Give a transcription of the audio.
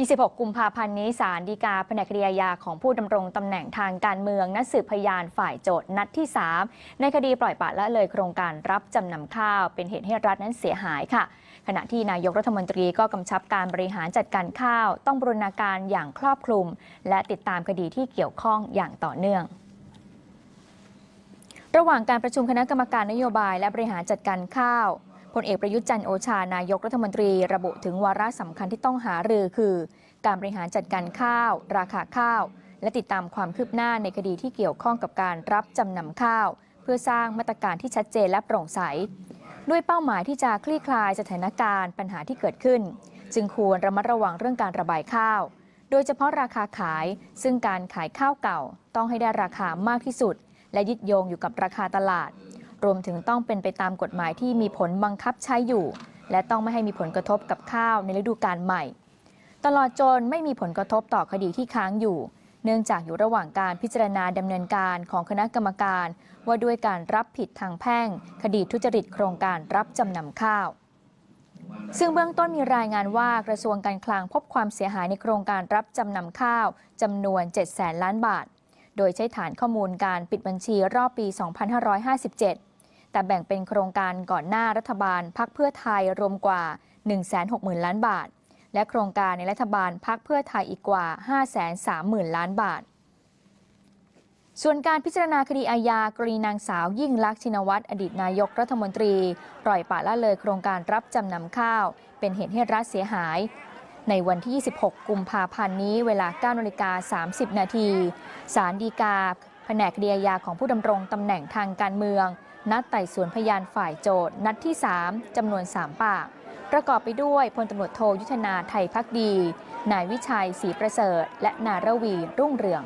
26 กุมภาพันธ์นี้ศาลฎีกาแผนกคดีอาญาของผู้ดำรงตำแหน่งทางการเมืองนัดสืบพยานฝ่ายโจทย์นัดที่ 3 ในคดีปล่อยปละละเลยโครงการรับจำนำข้าว เป็นเหตุให้รัฐนั้นเสียหายค่ะ ขณะที่นายกรัฐมนตรีก็กำชับการบริหารจัดการข้าว ต้องบรณนาการอย่างครอบคลุม และติดตามคดีที่เกี่ยวข้องอย่างต่อเนื่องระหว่างการประชุมคณะกรรมการนโยบายและบริหารจัดการข้าว พลเอกประยุทธ์จันโอชานายกรัฐมนตรีระบุถึงวาระสำคัญที่ต้องหารือคือ การบริหารจัดการข้าว ราคาข้าว และติดตามความคืบหน้าในคดีที่เกี่ยวข้องกับการรับจำนำข้าว เพื่อสร้างมาตรการที่ชัดเจนและโปร่งใส ด้วยเป้าหมายที่จะคลี่คลายสถานการณ์ปัญหาที่เกิดขึ้น จึงควรระมัดระวังเรื่องการระบายข้าว โดยเฉพาะราคาขาย ซึ่งการขายข้าวเก่า ต้องให้ได้ราคามากที่สุด และยึดโยงอยู่กับราคาตลาด รวมถึงต้องเป็นไปตามกฎหมายที่มีผลบังคับใช้อยู่ และต้องไม่ให้มีผลกระทบกับข้าวในฤดูกาลใหม่ ตลอดจนไม่มีผลกระทบต่อคดีที่ค้างอยู่ เนื่องจากอยู่ระหว่างการพิจารณาดำเนินการของคณะกรรมการ ว่าด้วยการรับผิดทางแพ่ง คดีทุจริตโครงการรับจำนำข้าวซึ่งเบื้องต้นมีรายงานว่ากระทรวงการคลังพบความเสียหายในโครงการรับจำนำข้าวจำนวน7แสนล้านบาท โดยใช้ฐานข้อมูลการปิดบัญชีรอบปี 2557 แต่แบ่งเป็นโครงการก่อนหน้ารัฐบาลพักเพื่อไทยรวมกว่า 160,000 ล้านบาท และโครงการในรัฐบาลพักเพื่อไทยอีกกว่า 530,000 ล้านบาท ส่วนการพิจารณาคดีอาญากรณีนางสาวยิ่งลักษณ์ชินวัตรอดีตนายกรัฐมนตรี ปล่อยปละละเลยโครงการรับจำนำข้าว เป็นเหตุให้รัฐเสียหายในวันที่ 26 กุมภาพันธ์นี้เวลา 9นาฬิกา30 นาที ศาลฎีกา แผนกคดีอาญาของผู้ดำรงตำแหน่งทางการเมือง นัดไต่สวนพยานฝ่ายโจทย์นัดที่ 3 จำนวน 3 ปาก ประกอบไปด้วยพลตำรวจโทยุทธนาไทยพักดี นายวิชัยศรีประเสริฐ และนารวีรุ่งเรือง